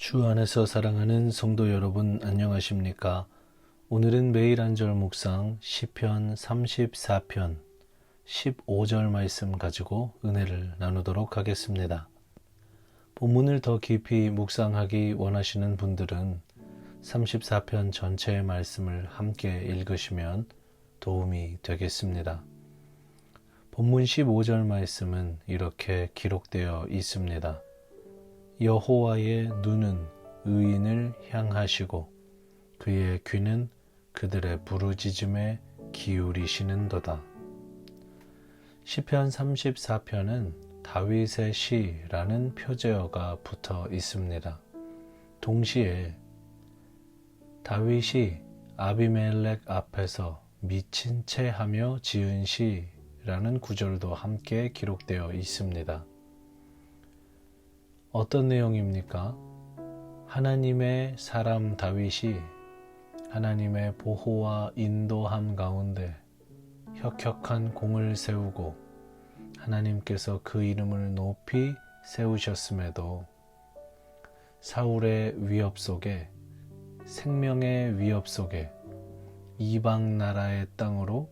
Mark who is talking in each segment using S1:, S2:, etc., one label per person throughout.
S1: 주 안에서 사랑하는 성도 여러분 안녕하십니까? 오늘은 매일 한 절 묵상 시편 34편 15절 말씀 가지고 은혜를 나누도록 하겠습니다. 본문을 더 깊이 묵상하기 원하시는 분들은 34편 전체의 말씀을 함께 읽으시면 도움이 되겠습니다. 본문 15절 말씀은 이렇게 기록되어 있습니다. 여호와의 눈은 의인을 향하시고 그의 귀는 그들의 부르짖음에 기울이시는도다. 시편 34편은 다윗의 시라는 표제어가 붙어 있습니다. 동시에 다윗이 아비멜렉 앞에서 미친 채 하며 지은 시라는 구절도 함께 기록되어 있습니다. 어떤 내용입니까? 하나님의 사람 다윗이 하나님의 보호와 인도함 가운데 혁혁한 공을 세우고 하나님께서 그 이름을 높이 세우셨음에도 사울의 위협 속에 생명의 위협 속에 이방 나라의 땅으로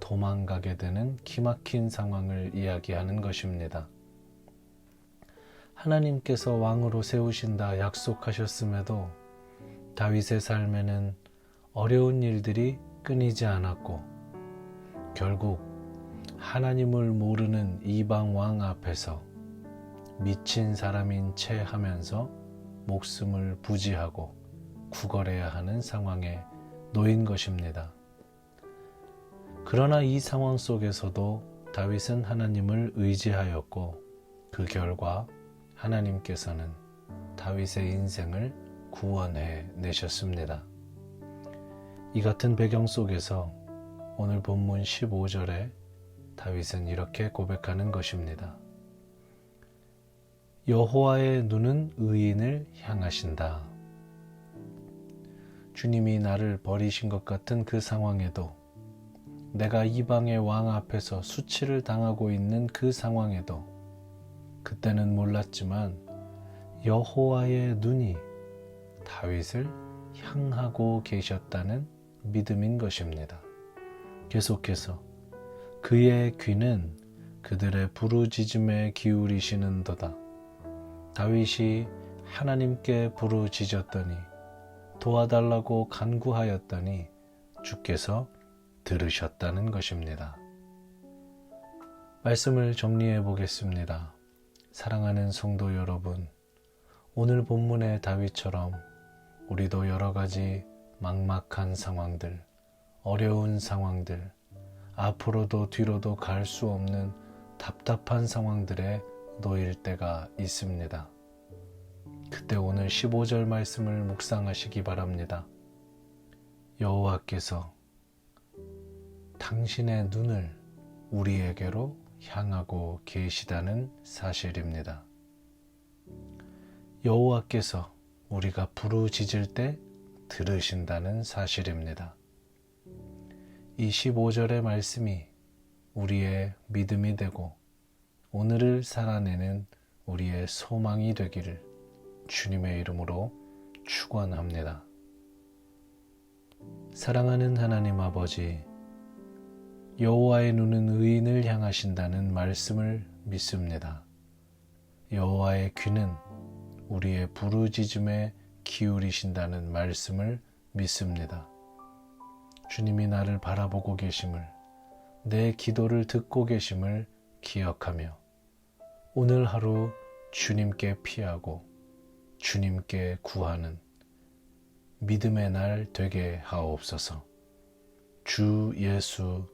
S1: 도망가게 되는 기막힌 상황을 이야기하는 것입니다. 하나님께서 왕으로 세우신다 약속하셨음에도 다윗의 삶에는 어려운 일들이 끊이지 않았고 결국 하나님을 모르는 이방 왕 앞에서 미친 사람인 채 하면서 목숨을 부지하고 구걸해야 하는 상황에 놓인 것입니다. 그러나 이 상황 속에서도 다윗은 하나님을 의지하였고 그 결과 하나님께서는 다윗의 인생을 구원해 내셨습니다. 이 같은 배경 속에서 오늘 본문 15절에 다윗은 이렇게 고백하는 것입니다. 여호와의 눈은 의인을 향하신다. 주님이 나를 버리신 것 같은 그 상황에도 내가 이방의 왕 앞에서 수치를 당하고 있는 그 상황에도 그때는 몰랐지만 여호와의 눈이 다윗을 향하고 계셨다는 믿음인 것입니다. 계속해서 그의 귀는 그들의 부르짖음에 기울이시는도다. 다윗이 하나님께 부르짖었더니 도와달라고 간구하였더니 주께서 들으셨다는 것입니다. 말씀을 정리해 보겠습니다. 사랑하는 성도 여러분, 오늘 본문의 다윗처럼 우리도 여러 가지 막막한 상황들, 어려운 상황들, 앞으로도 뒤로도 갈 수 없는 답답한 상황들에 놓일 때가 있습니다. 그때 오늘 15절 말씀을 묵상하시기 바랍니다. 여호와께서 당신의 눈을 우리에게로 향하고 계시다는 사실입니다. 여호와께서 우리가 부르짖을 때 들으신다는 사실입니다. 이 15절의 말씀이 우리의 믿음이 되고 오늘을 살아내는 우리의 소망이 되기를 주님의 이름으로 축원합니다. 사랑하는 하나님 아버지 여호와의 눈은 의인을 향하신다는 말씀을 믿습니다. 여호와의 귀는 우리의 부르짖음에 기울이신다는 말씀을 믿습니다. 주님이 나를 바라보고 계심을, 내 기도를 듣고 계심을 기억하며 오늘 하루 주님께 피하고 주님께 구하는 믿음의 날 되게 하옵소서. 주 예수